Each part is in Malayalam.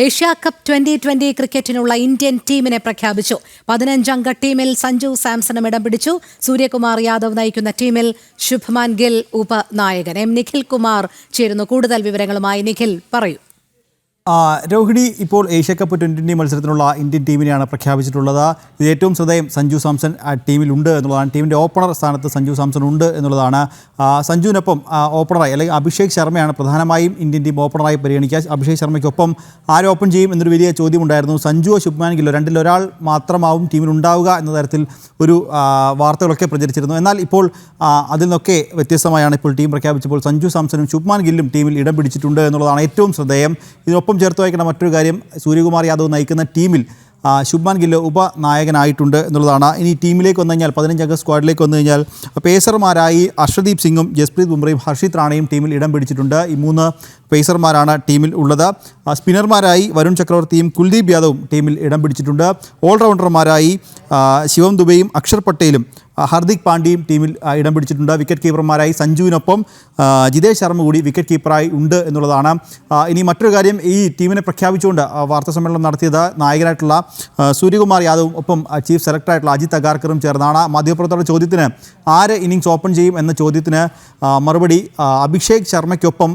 ഏഷ്യ കപ്പ് ട്വന്റി ട്വന്റി ക്രിക്കറ്റിനുള്ള ഇന്ത്യൻ ടീമിനെ പ്രഖ്യാപിച്ചു. പതിനഞ്ചംഗ ടീമിൽ സഞ്ജു സാംസണും ഇടം പിടിച്ചു. സൂര്യകുമാർ യാദവ് നയിക്കുന്ന ടീമിൽ ശുഭ്മാൻ ഗിൽ ഉപനായകൻ. എം നിഖിൽ കുമാർ ചേരുന്നു. കൂടുതൽ വിവരങ്ങളുമായി നിഖിൽ പറയൂ. രോഹിണി ഇപ്പോൾ ഏഷ്യ കപ്പ് ട്വന്റി മത്സരത്തിനുള്ള ഇന്ത്യൻ ടീമിനെയാണ് പ്രഖ്യാപിച്ചിട്ടുള്ളത്. ഇത് ഏറ്റവും ശ്രദ്ധേയം സഞ്ജു സാംസൺ ടീമിലുണ്ട് എന്നുള്ളതാണ്. ടീമിന്റെ ഓപ്പണർ സ്ഥാനത്ത് സഞ്ജു സാംസൺ ഉണ്ട് എന്നുള്ളതാണ്. സഞ്ജുവിനൊപ്പം ഓപ്പണറായി അല്ലെങ്കിൽ അഭിഷേക് ശർമ്മയാണ് പ്രധാനമായും ഇന്ത്യൻ ടീം ഓപ്പണറായി പരിഗണിക്കുക. അഭിഷേക് ശർമ്മയ്ക്കൊപ്പം ആര് ഓപ്പൺ ചെയ്യും എന്നൊരു വലിയ ചോദ്യമുണ്ടായിരുന്നു. സഞ്ജുവോ ശുഭ്മാൻ ഗില്ലോ രണ്ടിൽ ഒരാൾ മാത്രമാവും ടീമിലുണ്ടാവുക എന്ന തരത്തിൽ ഒരു വാർത്തകളൊക്കെ പ്രചരിച്ചിരുന്നു. എന്നാൽ ഇപ്പോൾ അതിൽ നിന്നൊക്കെ വ്യത്യസ്തമായാണ് ഇപ്പോൾ ടീം പ്രഖ്യാപിച്ചപ്പോൾ സഞ്ജു സാംസണും ശുഭ്മാൻ ഗില്ലും ടീമിൽ ഇടം പിടിച്ചിട്ടുണ്ട് എന്നുള്ളതാണ് ഏറ്റവും ശ്രദ്ധേയം. ഇതിനൊപ്പം ചേർത്ത് വയ്ക്കുന്ന മറ്റൊരു കാര്യം സൂര്യകുമാർ യാദവ് നയിക്കുന്ന ടീമിൽ ശുഭ്മാൻ ഗില്ല് ഉപനായകനായിട്ടുണ്ട് എന്നുള്ളതാണ്. ഇനി ടീമിലേക്ക് വന്നു കഴിഞ്ഞാൽ പതിനഞ്ചംഗ സ്ക്വാഡിലേക്ക് വന്നു കഴിഞ്ഞാൽ പേസർമാരായി അർഷദീപ് സിംഗും ജസ്പ്രീത് ബുംറയും ഹർഷിത് റാണയും ടീമിൽ ഇടം പിടിച്ചിട്ടുണ്ട്. ഈ മൂന്ന് പേസർമാരാണ് ടീമിൽ ഉള്ളത്. സ്പിന്നർമാരായി വരുൺ ചക്രവർത്തിയും കുൽദീപ് യാദവും ടീമിൽ ഇടം പിടിച്ചിട്ടുണ്ട്. ഓൾറൗണ്ടർമാരായി ശിവം ദുബെയും അക്ഷർ പട്ടേലും ഹർദിക് പാണ്ഡ്യയും ടീമിൽ ഇടം പിടിച്ചിട്ടുണ്ട്. വിക്കറ്റ് കീപ്പർമാരായി സഞ്ജുവിനൊപ്പം ജിതേഷ് ശർമ്മ കൂടി വിക്കറ്റ് കീപ്പറായി ഉണ്ട് എന്നുള്ളതാണ്. ഇനി മറ്റൊരു കാര്യം ഈ ടീമിനെ പ്രഖ്യാപിച്ചുകൊണ്ട് വാർത്താ സമ്മേളനം നടത്തിയത് നായകനായിട്ടുള്ള സൂര്യകുമാർ യാദവും ഒപ്പം ചീഫ് സെലക്ടറായിട്ടുള്ള അജിത് അഗാർക്കറും ചേർന്നാണ്. മാധ്യമപ്രവർത്തകരുടെ ചോദ്യത്തിന് ആര് ഇന്നിങ്സ് ഓപ്പൺ ചെയ്യും എന്ന ചോദ്യത്തിന് മറുപടി അഭിഷേക് ശർമ്മയ്ക്കൊപ്പം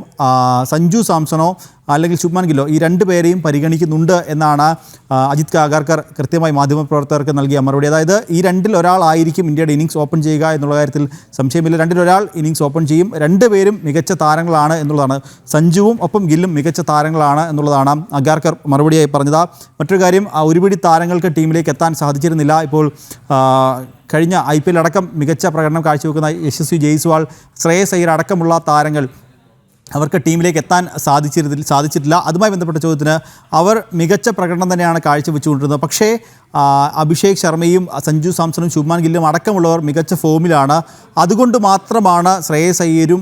സഞ്ജു സാംസണോ അല്ലെങ്കിൽ ശുഭ്മാൻ ഗില്ലോ ഈ രണ്ട് പേരെയും പരിഗണിക്കുന്നുണ്ട് എന്നാണ് അജിത് കാഗാർക്കർ കൃത്യമായി മാധ്യമപ്രവർത്തകർക്ക് നൽകിയ മറുപടി. അതായത് ഈ രണ്ടിൽ ഒരാളായിരിക്കും ഇന്ത്യയുടെ ഇന്നിങ്സ് ഓപ്പൺ ചെയ്യുക എന്നുള്ള കാര്യത്തിൽ സംശയമില്ല. രണ്ടിൽ ഒരാൾ ഇന്നിങ്സ് ഓപ്പൺ ചെയ്യും. രണ്ട് പേരും മികച്ച താരങ്ങളാണ് എന്നുള്ളതാണ്. സഞ്ജുവും ഒപ്പം ഗില്ലും മികച്ച താരങ്ങളാണ് എന്നുള്ളതാണ് അഗാർക്കർ മറുപടിയായി പറഞ്ഞത്. മറ്റൊരു കാര്യം ഒരുപിടി താരങ്ങൾക്ക് ടീമിലേക്ക് എത്താൻ സാധിച്ചിരുന്നില്ല. ഇപ്പോൾ കഴിഞ്ഞ ഐ പി എൽ അടക്കം മികച്ച പ്രകടനം കാഴ്ചവെക്കുന്ന യശസ്വി ജയ്സ്വാൾ ശ്രേയസ് അയ്യർ അടക്കമുള്ള താരങ്ങൾ അവർക്ക് ടീമിലേക്ക് എത്താൻ സാധിച്ചിരുന്നില്ല സാധിച്ചിട്ടില്ല. അതുമായി ബന്ധപ്പെട്ട ചോദ്യത്തിന് അവർ മികച്ച പ്രകടനം തന്നെയാണ് കാഴ്ചവെച്ചുകൊണ്ടിരുന്നത്. പക്ഷേ അഭിഷേക് ശർമ്മയും സഞ്ജു സാംസണും ശുഭ്മാൻ ഗില്ലും അടക്കമുള്ളവർ മികച്ച ഫോമിലാണ്. അതുകൊണ്ട് മാത്രമാണ് ശ്രേയസ് അയ്യരും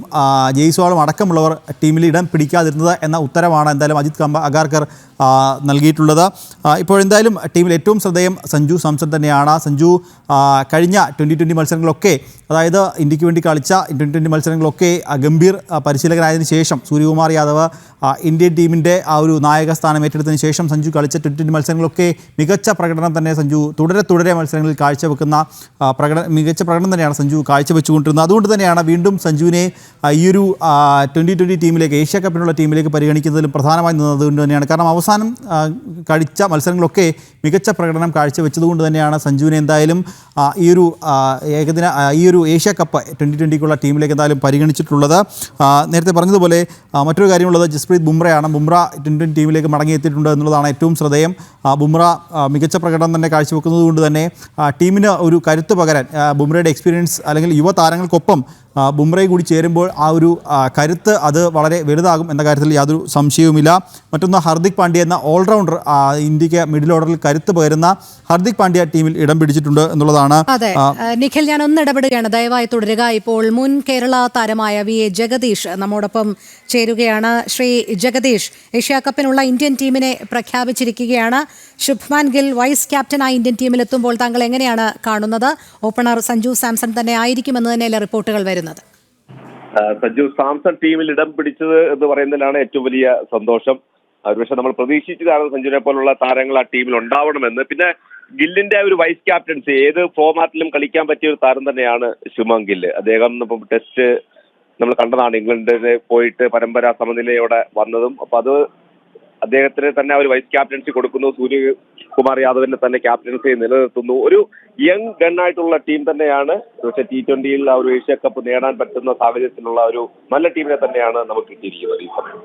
ജയ്സ്വാളും അടക്കമുള്ളവർ ടീമിൽ ഇടം പിടിക്കാതിരുന്നത് എന്ന ഉത്തരമാണ് എന്തായാലും അജിത് കമ്പ അഗാർക്കർ നൽകിയിട്ടുള്ളത്. എന്തായാലും ടീമിൽ ഏറ്റവും ശ്രദ്ധേയം സഞ്ജു സാംസൺ തന്നെയാണ്. സഞ്ജു കഴിഞ്ഞ ട്വന്റി ട്വന്റി മത്സരങ്ങളൊക്കെ അതായത് ഇന്ത്യയ്ക്ക് വേണ്ടി കളിച്ച ട്വന്റി ട്വന്റി മത്സരങ്ങളൊക്കെ ഗംഭീർ പരിശീലകനായതിനു ശേഷം സൂര്യകുമാർ യാദവ് ഇന്ത്യൻ ടീമിന്റെ ആ ഒരു നായക സ്ഥാനം ഏറ്റെടുത്തതിന് ശേഷം സഞ്ജു കളിച്ച ട്വന്റി ട്വന്റി മത്സരങ്ങളൊക്കെ മികച്ച പ്രകടനം തന്നെ സഞ്ജു തുടരെ തുടരെ മത്സരങ്ങളിൽ കാഴ്ചവെക്കുന്ന പ്രകടന മികച്ച പ്രകടനം തന്നെയാണ് സഞ്ജു കാഴ്ചവെച്ചുകൊണ്ടിരുന്നത്. അതുകൊണ്ട് തന്നെയാണ് വീണ്ടും സഞ്ജുവിനെ ഈ ഒരു ട്വന്റി ട്വന്റി ടീമിലേക്ക് ഏഷ്യ കപ്പിനുള്ള ടീമിലേക്ക് പരിഗണിക്കുന്നതിലും പ്രധാനമായി നിന്നത് തന്നെയാണ്. കാരണം അവസാനം ആ, കളിച്ച മത്സരങ്ങളൊക്കെ മികച്ച പ്രകടനം കാഴ്ചവെച്ചതുകൊണ്ട് തന്നെയാണ് സഞ്ജുവിനെ എന്തായാലും ഈ ഒരു ഏകദിന ഈ ഒരു ഏഷ്യ കപ്പ് ട്വന്റി ട്വന്റിക്കുള്ള ടീമിലേക്ക് എന്തായാലും പരിഗണിച്ചിട്ടുള്ളത്. നേരത്തെ പറഞ്ഞതുപോലെ മറ്റൊരു കാര്യമുള്ളത് ജസ്പ്രീത് ബുംറയാണ്. ബുംറ ട്വന്റി ട്വന്റി ടീമിലേക്ക് മടങ്ങിയെത്തിയിട്ടുണ്ട് എന്നുള്ളതാണ് ഏറ്റവും ശ്രദ്ധേയം. ബുംറ മികച്ച പ്രകടനം തന്നെ കാഴ്ചവെക്കുന്നത് കൊണ്ട് തന്നെ ടീമിന് ഒരു കരുത്ത് പകരാൻ ബുംറയുടെ എക്സ്പീരിയൻസ് അല്ലെങ്കിൽ യുവതാരങ്ങൾക്കൊപ്പം ബുംറയും കൂടി ചേരുമ്പോൾ ആ ഒരു കരുത്ത് അത് വളരെ വലുതാകും എന്ന കാര്യത്തിൽ യാതൊരു സംശയവുമില്ല. മറ്റൊന്ന് ഹർദിക് പാണ്ഡ്യ എന്ന ഓൾറൗണ്ടർ ഇന്ത്യയ്ക്ക് മിഡിൽ ഓർഡറിൽ കരുത്ത് പകരുന്ന ഹർദിക് പാണ്ഡ്യ ടീമിൽ ഇടം പിടിച്ചിട്ടുണ്ട് എന്നുള്ളതാണ് അതെ നിഖിൽ ഞാൻ ഒന്ന് ഇടപെടുകയാണ്. ദയവായി തുടരുക. ഇപ്പോൾ മുൻ കേരള താരമായ വി എ ജഗദീഷ് നമ്മോടൊപ്പം ചേരുകയാണ്. ശ്രീ ജഗദീഷ് ഏഷ്യ കപ്പിനുള്ള ഇന്ത്യൻ ടീമിനെ പ്രഖ്യാപിച്ചിരിക്കുകയാണ്. ശുഭ്മാൻ ഗിൽ വൈസ് ക്യാപ്റ്റനായി ഇന്ത്യൻ ടീമിലെത്തുമ്പോൾ താങ്കൾ എങ്ങനെയാണ് കാണുന്നത്? ഓപ്പണർ സഞ്ജു സാംസൺ തന്നെ ആയിരിക്കുമെന്ന് തന്നെയല്ലേ റിപ്പോർട്ടുകൾ വരുന്നത്? ആ, സഞ്ജു സാംസൺ ടീമിൽ ഇടം പിടിച്ചത് എന്ന് പറയുന്നതിലാണ് ഏറ്റവും വലിയ സന്തോഷം. ഒരുപക്ഷെ നമ്മൾ പ്രതീക്ഷിച്ചതാണ് സഞ്ജുനെ പോലുള്ള താരങ്ങൾ ആ ടീമിൽ ഉണ്ടാവണമെന്ന്. പിന്നെ ഗില്ലിന്റെ ഒരു വൈസ് ക്യാപ്റ്റൻസി ഏത് ഫോമാറ്റിലും കളിക്കാൻ പറ്റിയ ഒരു താരം തന്നെയാണ് ശുമം ഗില്ല്. അദ്ദേഹം ഇപ്പം ടെസ്റ്റ് നമ്മൾ കണ്ടതാണ് ഇംഗ്ലണ്ടിന് പോയിട്ട് പരമ്പര സമനിലയോടെ വന്നതും. അപ്പൊ അത് അദ്ദേഹത്തിന് തന്നെ അവർ വൈസ് ക്യാപ്റ്റൻസി കൊടുക്കുന്നു. സൂര്യകുമാർ യാദവിന്റെ തന്നെ ക്യാപ്റ്റൻസി നിലനിർത്തുന്നു. ഒരു യങ് ആയിട്ടുള്ള ടീം തന്നെയാണ്. പക്ഷേ ടി ട്വന്റിയിൽ ആ ഒരു ഏഷ്യ കപ്പ് നേടാൻ പറ്റുന്ന സാഹചര്യത്തിലുള്ള ഒരു നല്ല ടീമിനെ തന്നെയാണ് നമുക്ക് കിട്ടിയിരിക്കുന്നത് ഈ സമയം.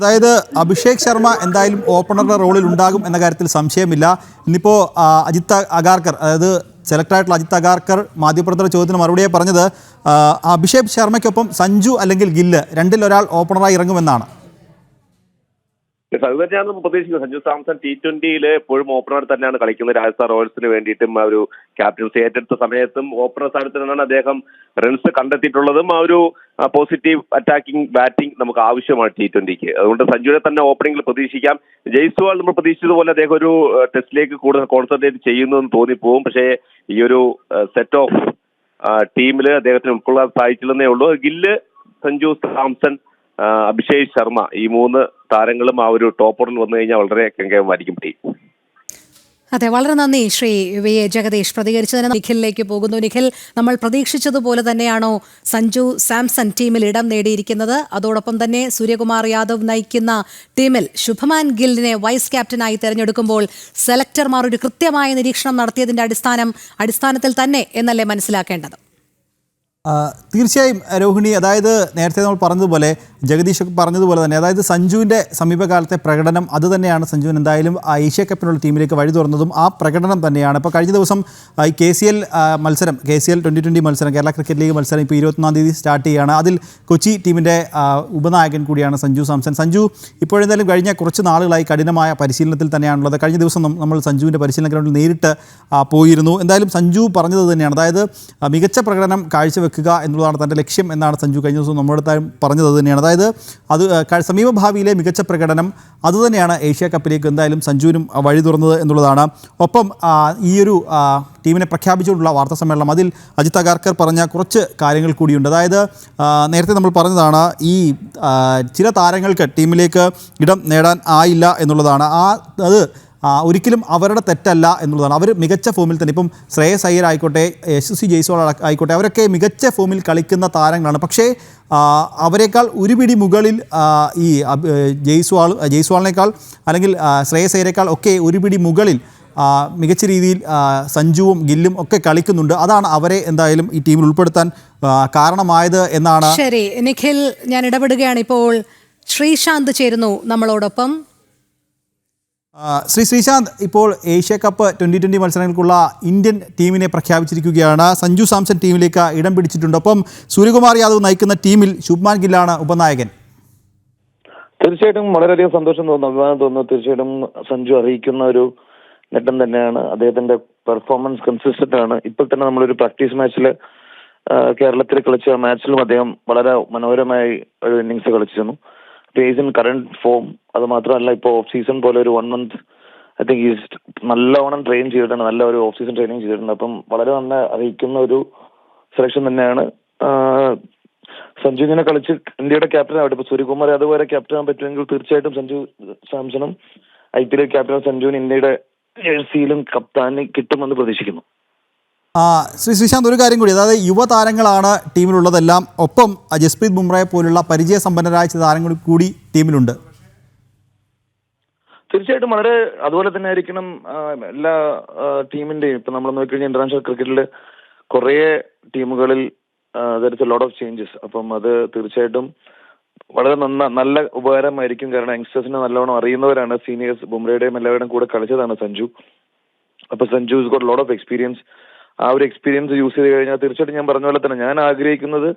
അതായത് അഭിഷേക് ശർമ്മ എന്തായാലും ഓപ്പണറുടെ റോളിൽ ഉണ്ടാകും എന്ന കാര്യത്തിൽ സംശയമില്ല. ഇന്നിപ്പോ അജിത് അഗാർക്കർ അതായത് സെലക്ട് ആയിട്ടുള്ള അജിത് അഗാർക്കർ മാധ്യമപ്രവർത്തകരുടെ ചോദ്യത്തിന് മറുപടിയായി പറഞ്ഞത് അഭിഷേക് ശർമ്മയ്ക്കൊപ്പം സഞ്ജു അല്ലെങ്കിൽ ഗില്ല് രണ്ടിലൊരാൾ ഓപ്പണറായി ഇറങ്ങുമെന്നാണ്. Yes, അത് തന്നെയാണ് പ്രതീക്ഷിക്കുന്നത്. സഞ്ജു സാംസൺ ടി ട്വന്റിയിൽ എപ്പോഴും ഓപ്പണർ തന്നെയാണ് കളിക്കുന്നത്. രാജസ്ഥാൻ റോയൽസിന് വേണ്ടിയിട്ടും ആ ഒരു ക്യാപ്റ്റൻസി ഏറ്റെടുത്ത സമയത്തും ഓപ്പണർ സ്ഥാനത്ത് നിന്നാണ് അദ്ദേഹം റൺസ് കണ്ടെത്തിയിട്ടുള്ളതും ആ ഒരു പോസിറ്റീവ് അറ്റാക്കിംഗ് ബാറ്റിംഗ് നമുക്ക് ആവശ്യമാണ് ടി ട്വന്റിക്ക് അതുകൊണ്ട് സഞ്ജുവിനെ തന്നെ ഓപ്പണിംഗിൽ പ്രതീക്ഷിക്കാം. ജയ്സ്വാൾ നമ്മൾ പ്രതീക്ഷിച്ചതുപോലെ അദ്ദേഹം ഒരു ടെസ്റ്റിലേക്ക് കൂടുതൽ കോൺസെൻട്രേറ്റ് ചെയ്യുന്നു എന്ന് തോന്നിപ്പോവും. പക്ഷേ ഈ ഒരു സെറ്റ് ഓഫ് ടീമിൽ അദ്ദേഹത്തിന് ഉൾക്കൊള്ളാൻ സാധിച്ചില്ലെന്നേ ഉള്ളൂ. ഗില്ല് സഞ്ജു സാംസൺ അഭിഷേക് ശർമ്മ ഈ മൂന്ന് താരങ്ങളും ആ ഒരു ടോപ്പറിൽ വന്നു കഴിഞ്ഞാൽ വളരെ കെങ്കേമായിരിക്കും ടീം അതെ വളരെ നന്ദി ശ്രീ വി എ ജഗദീഷ്. പ്രതികരിച്ചതിന് നിഖിലിലേക്ക് പോകുന്നു. നിഖിൽ നമ്മൾ പ്രതീക്ഷിച്ചതുപോലെ തന്നെയാണോ സഞ്ജു സാംസൺ ടീമിൽ ഇടം നേടിയിരിക്കുന്നത്? അതോടൊപ്പം തന്നെ സൂര്യകുമാർ യാദവ് നയിക്കുന്ന ടീമിൽ ശുഭമാൻ ഗില്ലിനെ വൈസ് ക്യാപ്റ്റനായി തെരഞ്ഞെടുക്കുമ്പോൾ സെലക്ടർമാർ ഒരു കൃത്യമായ നിരീക്ഷണം നടത്തിയതിന്റെ അടിസ്ഥാനം അടിസ്ഥാനത്തിൽ തന്നെ എന്നല്ലേ മനസ്സിലാക്കേണ്ടത്? തീർച്ചയായും രോഹിണി അതായത് നേരത്തെ നമ്മൾ പറഞ്ഞതുപോലെ ജഗദീഷ് പറഞ്ഞതുപോലെ തന്നെ അതായത് സഞ്ജുവിന്റെ സമീപകാലത്തെ പ്രകടനം അത് തന്നെയാണ്. സഞ്ജുവിൻ എന്തായാലും ഏഷ്യ കപ്പിനുള്ള ടീമിലേക്ക് വഴി തുറന്നതും ആ പ്രകടനം തന്നെയാണ്. ഇപ്പോൾ കഴിഞ്ഞ ദിവസം ഈ കെ സി എൽ മത്സരം K C L twenty twenty മത്സരം കേരള ക്രിക്കറ്റ് ലീഗ് മത്സരം ഇപ്പോൾ ഇരുപത്തൊന്നാം തീയതി സ്റ്റാർട്ട് ചെയ്യുകയാണ് അതിൽ കൊച്ചി ടീമിന്റെ ഉപനായകൻ കൂടിയാണ് സഞ്ജു സാംസൺ. സഞ്ജു ഇപ്പോഴെന്തായാലും കഴിഞ്ഞ കുറച്ച് നാളുകളായി കഠിനമായ പരിശീലനത്തിൽ തന്നെയാണുള്ളത്. കഴിഞ്ഞ ദിവസം നമ്മൾ സഞ്ജുവിന്റെ പരിശീലന ഗ്രൗണ്ടിൽ നേരിട്ട് പോയിരുന്നു. എന്തായാലും സഞ്ജു പറഞ്ഞത് തന്നെയാണ്. അതായത് മികച്ച പ്രകടനം കാഴ്ചവെക്കുക എന്നുള്ളതാണ് തന്റെ ലക്ഷ്യം എന്നാണ് സഞ്ജു കഴിഞ്ഞ ദിവസം നമ്മുടെ അടുത്ത് പറഞ്ഞത് തന്നെയാണ്. അതായത് അത് സമീപഭാവിയിലെ സമീപ ഭാവിയിലെ മികച്ച പ്രകടനം അതുതന്നെയാണ് ഏഷ്യ കപ്പിലേക്ക് എന്തായാലും സഞ്ജുവിനും വഴി തുറന്നത് എന്നുള്ളതാണ്. ഒപ്പം ഈയൊരു ടീമിനെ പ്രഖ്യാപിച്ചുകൊണ്ടുള്ള വാർത്താ സമ്മേളനം അതിൽ അജിത് അഗാർക്കർ പറഞ്ഞ കുറച്ച് കാര്യങ്ങൾ കൂടിയുണ്ട്. അതായത് നേരത്തെ നമ്മൾ പറഞ്ഞതാണ് ഈ ചില താരങ്ങൾക്ക് ടീമിലേക്ക് ഇടം നേടാൻ ആയില്ല എന്നുള്ളതാണ്. ആ അത് ഒരിക്കലും അവരുടെ തെറ്റല്ല എന്നുള്ളതാണ്. അവർ മികച്ച ഫോമിൽ തന്നെ ഇപ്പം ശ്രേയസ് അയ്യർ ആയിക്കോട്ടെ എസ് സി ജയ്സ്വാൾ ആയിക്കോട്ടെ അവരൊക്കെ മികച്ച ഫോമിൽ കളിക്കുന്ന താരങ്ങളാണ്. പക്ഷേ അവരെക്കാൾ ഒരു പിടി മുകളിൽ ഈ ജയ്സ്വാൾ ജയ്സ്വാളിനേക്കാൾ അല്ലെങ്കിൽ ശ്രേയസ് അയ്യരേക്കാൾ ഒക്കെ ഒരു പിടി മുകളിൽ മികച്ച രീതിയിൽ സഞ്ജുവും ഗില്ലും ഒക്കെ കളിക്കുന്നുണ്ട്. അതാണ് അവരെ എന്തായാലും ഈ ടീമിൽ ഉൾപ്പെടുത്താൻ കാരണമായത് എന്നാണ് ശരി നിഖിൽ ഞാൻ ഇടപെടുകയാണ് ഇപ്പോൾ. ശ്രീശാന്ത് ചേരുന്നു നമ്മളോടൊപ്പം. ശ്രീ ശ്രീശാന്ത് ഇപ്പോൾ ഏഷ്യ കപ്പ് ട്വന്റി ട്വന്റി മത്സരങ്ങൾക്കുള്ള ഇന്ത്യൻ ടീമിനെ പ്രഖ്യാപിച്ചിരിക്കുകയാണ്. സഞ്ജു സാംസൺ ടീമിലേക്ക് ഇടം പിടിച്ചിട്ടുണ്ട്. ഒപ്പം സൂര്യകുമാർ യാദവ് നയിക്കുന്ന ടീമിൽ ശുഭ്മാൻ ഗില്ലാണ് ഉപനായകൻ. തീർച്ചയായിട്ടും വളരെയധികം സന്തോഷം തോന്നുന്നു അഭിമാനം തോന്നുന്നു. തീർച്ചയായിട്ടും സഞ്ജു അറിയിക്കുന്ന ഒരു നേട്ടം തന്നെയാണ്. അദ്ദേഹത്തിന്റെ പെർഫോമൻസ് കൺസിസ്റ്റന്റ് ആണ്. ഇപ്പോൾ തന്നെ നമ്മളൊരു പ്രാക്ടീസ് മാച്ചിൽ കേരളത്തിൽ കളിച്ച മാച്ചിലും അദ്ദേഹം വളരെ മനോഹരമായി ഒരു ഇന്നിങ്സ് കളിച്ചിരുന്നു. ഈസ് ഇൻ കറണ്ട് ഫോം അത് മാത്രമല്ല ഇപ്പോൾ ഓഫ് സീസൺ പോലെ ഒരു one month I think is നല്ലവണ്ണം ട്രെയിൻ ചെയ്തിട്ടുണ്ട് നല്ല ഒരു ഓഫ് സീസൺ ട്രെയിനിങ് ചെയ്തിട്ടുണ്ട്. അപ്പം വളരെ നന്ന അറിയിക്കുന്ന ഒരു സെലക്ഷൻ തന്നെയാണ്. സഞ്ജു ഇങ്ങനെ കളിച്ച് ഇന്ത്യയുടെ ക്യാപ്റ്റൻ ആവട്ടെ. ഇപ്പൊ സൂര്യകുമാർ യാദവ് വരെ ക്യാപ്റ്റൻ ആകാൻ പറ്റുമെങ്കിൽ തീർച്ചയായിട്ടും സഞ്ജു സാംസണും ഐ പി എൽ ക്യാപ്റ്റൻ സഞ്ജുവിന് ഇന്ത്യയുടെ ജേഴ്സിയിലും കപ്താന് കിട്ടുമെന്ന് പ്രതീക്ഷിക്കുന്നു. ശ്രീ ശ്രീശാന്ത് ഒരു കാര്യം കൂടി. അതായത് യുവതാരങ്ങളാണ് ടീമിലുള്ളതെല്ലാം. ഒപ്പം ജസ്പ്രീത് ബുംറയെ പോലുള്ള പരിചയസമ്പന്നരായ ചില താരങ്ങൾ കൂടി ടീമിലുണ്ട്. തീർച്ചയായിട്ടും വളരെ അതുപോലെ തന്നെ ആയിരിക്കണം എല്ലാ ടീമിന്റെയും. ഇപ്പൊ നമ്മൾ നോക്കിക്കഴിഞ്ഞാൽ ഇന്റർനാഷണൽ ക്രിക്കറ്റിൽ കുറേ ടീമുകളിൽ ദർ ലോട്ട് ഓഫ് ചേഞ്ചസ് അപ്പം അത് തീർച്ചയായിട്ടും വളരെ നന്ന നല്ല ഉപകാരമായിരിക്കും. കാരണം യങ്സ്റ്റേഴ്സിനെ നല്ലവണ്ണം അറിയുന്നവരാണ്. സീനിയേഴ്സ് ബുംറയുടെയും എല്ലാവരുടെയും കൂടെ കളിച്ചതാണ് സഞ്ജു. അപ്പൊ Sanju is got lot of experience ആ ഒരു എക്സ്പീരിയൻസ് യൂസ് ചെയ്ത് കഴിഞ്ഞാൽ തീർച്ചയായിട്ടും ഞാൻ പറഞ്ഞ പോലെ തന്നെ ഞാൻ ആഗ്രഹിക്കുന്നത്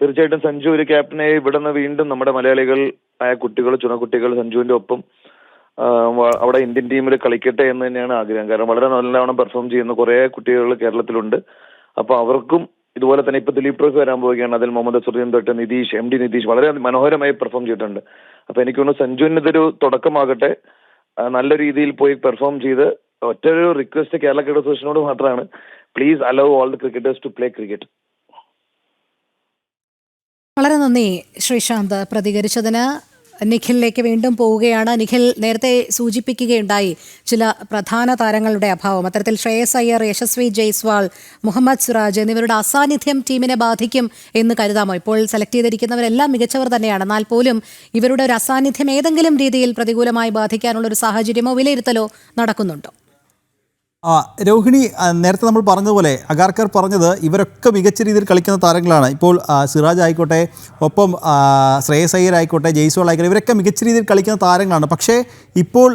തീർച്ചയായിട്ടും സഞ്ജു ഒരു ക്യാപ്റ്റനെ ഇവിടെ നിന്ന് വീണ്ടും നമ്മുടെ മലയാളികൾ ആയ കുട്ടികൾ ചുണക്കുട്ടികൾ സഞ്ജുവിന്റെ ഒപ്പം അവിടെ ഇന്ത്യൻ ടീമിൽ കളിക്കട്ടെ എന്ന് തന്നെയാണ് ആഗ്രഹം. കാരണം വളരെ നല്ലവണ്ണം പെർഫോം ചെയ്യുന്ന കുറെ കുട്ടികൾ കേരളത്തിലുണ്ട്. അപ്പൊ അവർക്കും ഇതുപോലെ തന്നെ ഇപ്പൊ ദിലീപ് ട്രോഫി വരാൻ പോവുകയാണ്. അതിൽ മുഹമ്മദ് അസുദ്ദീൻ തൊട്ട് നിതീഷ് എം ഡി നിതീഷ് വളരെ മനോഹരമായി പെർഫോം ചെയ്തിട്ടുണ്ട്. അപ്പൊ എനിക്ക് തോന്നുന്നു സഞ്ജുവിന് ഇതൊരു തുടക്കമാകട്ടെ നല്ല രീതിയിൽ പോയി പെർഫോം ചെയ്ത് ഒറ്റ ഒരു റിക്വസ്റ്റ് കേരള ക്രിക്കറ്റ് അസോസിയേഷനോട് മാത്രമാണ്. Please allow all the cricketers to play cricket വളരെ നന്ദി ശ്രീശാന്ത്. പ്രതികരിച്ചതിന് നിഖിലിലേക്ക് വീണ്ടും പോവുകയാണ്. നിഖിൽ നേരത്തെ സൂചിപ്പിക്കുകയുണ്ടായി ചില പ്രധാന താരങ്ങളുടെ അഭാവം. അത്തരത്തിൽ ശ്രേയസ് അയ്യർ യശസ്വി ജയ്സ്വാൾ മുഹമ്മദ് സിറാജ് എന്നിവരുടെ അസാന്നിധ്യം ടീമിനെ ബാധിക്കും എന്ന് കരുതാമോ? ഇപ്പോൾ സെലക്ട് ചെയ്തിരിക്കുന്നവരെല്ലാം മികച്ചവർ തന്നെയാണ്. എന്നാൽ പോലും ഇവരുടെ ഒരു അസാന്നിധ്യം ഏതെങ്കിലും രീതിയിൽ പ്രതികൂലമായി ബാധിക്കാനുള്ള ഒരു സാഹചര്യമോ വിലയിരുത്തലോ നടക്കുന്നുണ്ടോ? രോഹിണി നേരത്തെ നമ്മൾ പറഞ്ഞതുപോലെ അഗാർക്കർ പറഞ്ഞത് ഇവരൊക്കെ മികച്ച രീതിയിൽ കളിക്കുന്ന താരങ്ങളാണ്. ഇപ്പോൾ സിറാജ് ആയിക്കോട്ടെ ഒപ്പം ശ്രേയസ് ആയിക്കോട്ടെ ജയ്സ്വാൾ ആയിക്കോട്ടെ ഇവരൊക്കെ മികച്ച രീതിയിൽ കളിക്കുന്ന താരങ്ങളാണ്. പക്ഷേ ഇപ്പോൾ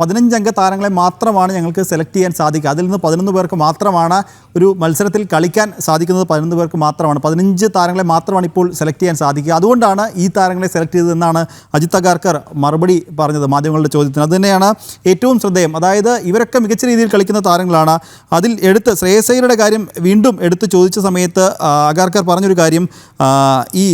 പതിനഞ്ചംഗ താരങ്ങളെ മാത്രമാണ് ഞങ്ങൾക്ക് സെലക്ട് ചെയ്യാൻ സാധിക്കുക. അതിൽ നിന്ന് പതിനൊന്ന് പേർക്ക് മാത്രമാണ് ഒരു മത്സരത്തിൽ കളിക്കാൻ സാധിക്കുന്നത് പതിനൊന്ന് പേർക്ക് മാത്രമാണ്. പതിനഞ്ച് താരങ്ങളെ മാത്രമാണ് ഇപ്പോൾ സെലക്ട് ചെയ്യാൻ സാധിക്കുക. അതുകൊണ്ടാണ് ഈ താരങ്ങളെ സെലക്ട് ചെയ്തതെന്നാണ് അജിത് അഗാർക്കർ മറുപടി പറഞ്ഞത് മാധ്യമങ്ങളുടെ ചോദ്യത്തിന്. അതുതന്നെയാണ് ഏറ്റവും ശ്രദ്ധേയം. അതായത് ഇവരൊക്കെ മികച്ച രീതിയിൽ കളിക്കുന്ന താരങ്ങളാണ്. അതിൽ എടുത്ത് ശ്രേയസൈയുടെ കാര്യം വീണ്ടും എടുത്ത് ചോദിച്ച സമയത്ത് അഗാർക്കർ പറഞ്ഞൊരു കാര്യം ഈ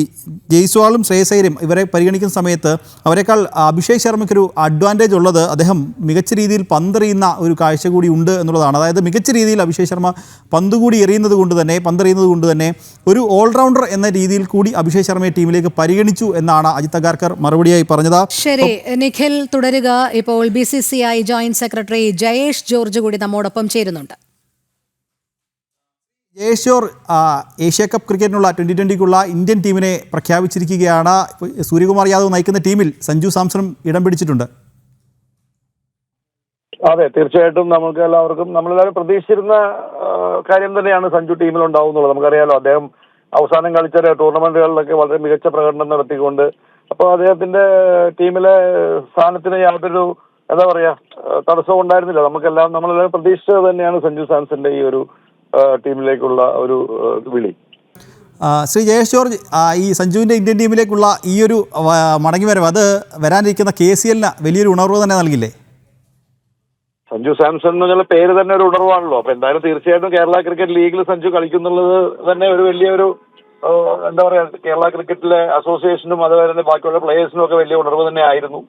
ജയ്സ്വാളും ശ്രേയസൈരും ഇവരെ പരിഗണിക്കുന്ന സമയത്ത് അവരെക്കാൾ അഭിഷേക് ശർമ്മയ്ക്കൊരു അഡ്വാന്റേജ് ഉള്ളത് അദ്ദേഹം മികച്ച രീതിയിൽ പന്തെറിയുന്ന ഒരു കാഴ്ച കൂടി ഉണ്ട് എന്നുള്ളതാണ്. അതായത് മികച്ച രീതിയിൽ അഭിഷേക് ശർമ്മ പന്ത് കൂടി എറിയുന്നത് കൊണ്ട് തന്നെ പന്തെറിയുന്നത് കൊണ്ട് തന്നെ ഒരു ഓൾറൗണ്ടർ എന്ന രീതിയിൽ കൂടി അഭിഷേക് ശർമ്മയെ ടീമിലേക്ക് പരിഗണിച്ചു എന്നാണ് അജിത് അഗാർക്കർ മറുപടിയായി പറഞ്ഞത്. ശരി നിഖിൽ തുടരുക. ഇപ്പോൾ B C C I joint secretary Jayesh George കൂടി നമ്മോടൊപ്പം ചേരുന്നുണ്ട്. ജയേശ്വർ ആ, ഏഷ്യ കപ്പ് ക്രിക്കറ്റിനുള്ള ട്വന്റി ട്വന്റിക്കുള്ള ഇന്ത്യൻ ടീമിനെ പ്രഖ്യാപിച്ചിരിക്കുകയാണ്. സൂര്യകുമാർ യാദവ് നയിക്കുന്ന ടീമിൽ സഞ്ജു സാംസണും ഇടം പിടിച്ചിട്ടുണ്ട്. അതെ തീർച്ചയായിട്ടും നമുക്ക് എല്ലാവർക്കും നമ്മളെല്ലാവരും പ്രതീക്ഷിച്ചിരുന്ന കാര്യം തന്നെയാണ് സഞ്ജു ടീമിൽ ഉണ്ടാവുന്നുള്ളത് നമുക്കറിയാലോ അദ്ദേഹം അവസാനം കളിച്ച ടൂർണമെന്റുകളിലൊക്കെ വളരെ മികച്ച പ്രകടനം നടത്തിക്കൊണ്ട് അപ്പോൾ അദ്ദേഹത്തിന്റെ ടീമിലെ സ്ഥാനത്തിന് യാതൊരു എന്താ പറയാ തടസ്സം ഉണ്ടായിരുന്നില്ല. നമുക്കെല്ലാം നമ്മളെല്ലാം പ്രതീക്ഷിച്ചത് തന്നെയാണ് സഞ്ജു സാംസന്റെ ഈ ഒരു ടീമിലേക്കുള്ള ഒരു വിളി. ശ്രീ ജയേഷ് ജോർജ് ഈ സഞ്ജുവിന്റെ ഇന്ത്യൻ ടീമിലേക്കുള്ള ഈ ഒരു മടങ്ങി വരവ് അത് വരാനിരിക്കുന്ന കെ സി എല്ലിന് വലിയൊരു ഉണർവ് തന്നെ നൽകില്ലേ? സഞ്ജു സാംസൺ എന്നുള്ള പേര് തന്നെ ഒരു ഉണർവാണല്ലോ. അപ്പൊ എന്തായാലും തീർച്ചയായിട്ടും കേരള ക്രിക്കറ്റ് ലീഗിൽ സഞ്ജു കളിക്കുന്നുള്ളത് തന്നെ ഒരു വലിയൊരു ഒരു എന്താ പറയാ കേരള ക്രിക്കറ്റിലെ അസോസിയേഷനും അതുപോലെ തന്നെ ബാക്കിയുള്ള പ്ലേയേഴ്സിനും ഒക്കെ വലിയ ഉണർവ് തന്നെ ആയിരുന്നു.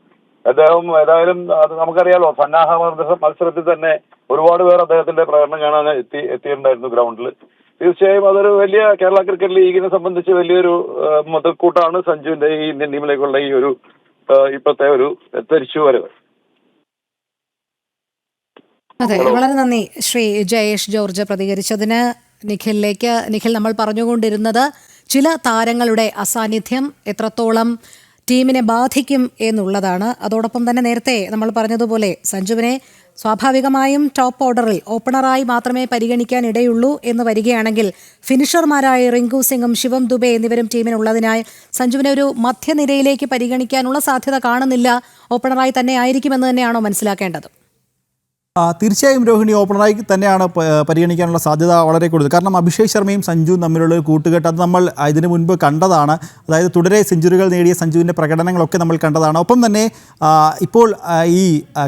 അദ്ദേഹം ഏതായാലും അത് നമുക്കറിയാലോ സന്നാഹ മത്സര- മത്സരത്തിൽ തന്നെ ഒരുപാട് പേർ അദ്ദേഹത്തിന്റെ പ്രകടനം കാണാൻ എത്തി എത്തിയിട്ടുണ്ടായിരുന്നു ഗ്രൗണ്ടിൽ തീർച്ചയായും അതൊരു വലിയ കേരള ക്രിക്കറ്റ് ലീഗിനെ സംബന്ധിച്ച് വലിയൊരു മുതൽക്കൂട്ടാണ് സഞ്ജുവിന്റെ ഈ ഇന്ത്യൻ ടീമിലേക്കുള്ള ഈ ഒരു ഇപ്പോഴത്തെ ഒരു തിരിച്ചു വരവ് അതെ വളരെ നന്ദി ശ്രീ ജയേഷ് ജോർജ് പ്രതികരിച്ചതിന്. നിഖിലിലേക്ക് നിഖിൽ നമ്മൾ പറഞ്ഞുകൊണ്ടിരുന്നത് ചില താരങ്ങളുടെ അസാന്നിധ്യം എത്രത്തോളം ടീമിനെ ബാധിക്കും എന്നുള്ളതാണ്. അതോടൊപ്പം തന്നെ നേരത്തെ നമ്മൾ പറഞ്ഞതുപോലെ സഞ്ജുവിനെ സ്വാഭാവികമായും ടോപ്പ് ഓർഡറിൽ ഓപ്പണറായി മാത്രമേ പരിഗണിക്കാൻ ഇടയുള്ളൂ എന്ന് വരികയാണെങ്കിൽ ഫിനിഷർമാരായ റിങ്കു സിംഗും ശിവം ദുബെ എന്നിവരും ടീമിനുള്ളതിനാൽ സഞ്ജുവിനെ ഒരു മധ്യനിരയിലേക്ക് പരിഗണിക്കാനുള്ള സാധ്യത കാണുന്നില്ല. ഓപ്പണറായി തന്നെ ആയിരിക്കുമെന്ന് തന്നെയാണോ മനസ്സിലാക്കേണ്ടത്? തീർച്ചയായും രോഹിണി ഓപ്പണറായി തന്നെയാണ് പരിഗണിക്കാനുള്ള സാധ്യത വളരെ കൂടുതൽ. കാരണം അഭിഷേക് ശർമ്മയും സഞ്ജുവും തമ്മിലുള്ള കൂട്ടുകെട്ട് അത് നമ്മൾ ഇതിനു മുൻപ് കണ്ടതാണ്. അതായത് തുടരെ സെഞ്ചുറികൾ നേടിയ സഞ്ജുവിന്റെ പ്രകടനങ്ങളൊക്കെ നമ്മൾ കണ്ടതാണ്. ഒപ്പം തന്നെ ഇപ്പോൾ ഈ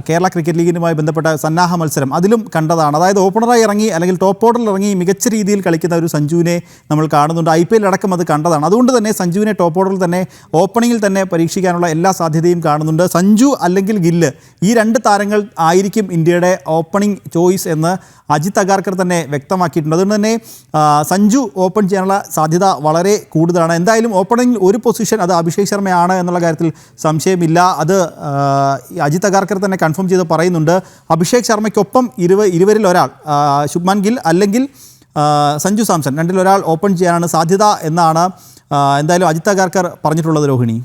കേരള ക്രിക്കറ്റ് ലീഗിനുമായി ബന്ധപ്പെട്ട സന്നാഹ മത്സരം അതിലും കണ്ടതാണ്. അതായത് ഓപ്പണറായി ഇറങ്ങി അല്ലെങ്കിൽ ടോപ്പ് ഓർഡറിൽ ഇറങ്ങി മികച്ച രീതിയിൽ കളിക്കുന്ന ഒരു സഞ്ജുവിനെ നമ്മൾ കാണുന്നുണ്ട്. ഐ പി എൽ അടക്കം അത് കണ്ടതാണ്. അതുകൊണ്ട് തന്നെ സഞ്ജുവിനെ ടോപ്പ് ഓർഡറിൽ തന്നെ ഓപ്പണിങ്ങിൽ തന്നെ പരീക്ഷിക്കാനുള്ള എല്ലാ സാധ്യതയും കാണുന്നുണ്ട്. സഞ്ജു അല്ലെങ്കിൽ ഗില്ല് ഈ രണ്ട് താരങ്ങൾ ആയിരിക്കും ഇന്ത്യയുടെ ഓപ്പണിംഗ് ചോയ്സ് എന്ന് അജിത് അഗാർക്കർ തന്നെ വ്യക്തമാക്കിയിട്ടുണ്ട്. അതുകൊണ്ട് തന്നെ സഞ്ജു ഓപ്പൺ ചെയ്യാനുള്ള സാധ്യത വളരെ കൂടുതലാണ്. എന്തായാലും ഓപ്പണിംഗിൽ ഒരു പൊസിഷൻ അത് അഭിഷേക് ശർമ്മയാണ് എന്നുള്ള കാര്യത്തിൽ സംശയമില്ല. അത് അജിത് അഗാർക്കർ തന്നെ കൺഫേം ചെയ്ത് പറയുന്നുണ്ട്. അഭിഷേക് ശർമ്മയ്ക്കൊപ്പം ഇരുവ ഇരുവരിൽ ഒരാൾ ശുഭ്മാൻ ഗിൽ അല്ലെങ്കിൽ സഞ്ജു സാംസൺ. രണ്ടിൽ ഒരാൾ ഓപ്പൺ ചെയ്യാനാണ് സാധ്യത എന്നാണ് എന്തായാലും അജിത് അഗാർക്കർ പറഞ്ഞിട്ടുള്ളത് രോഹിണി.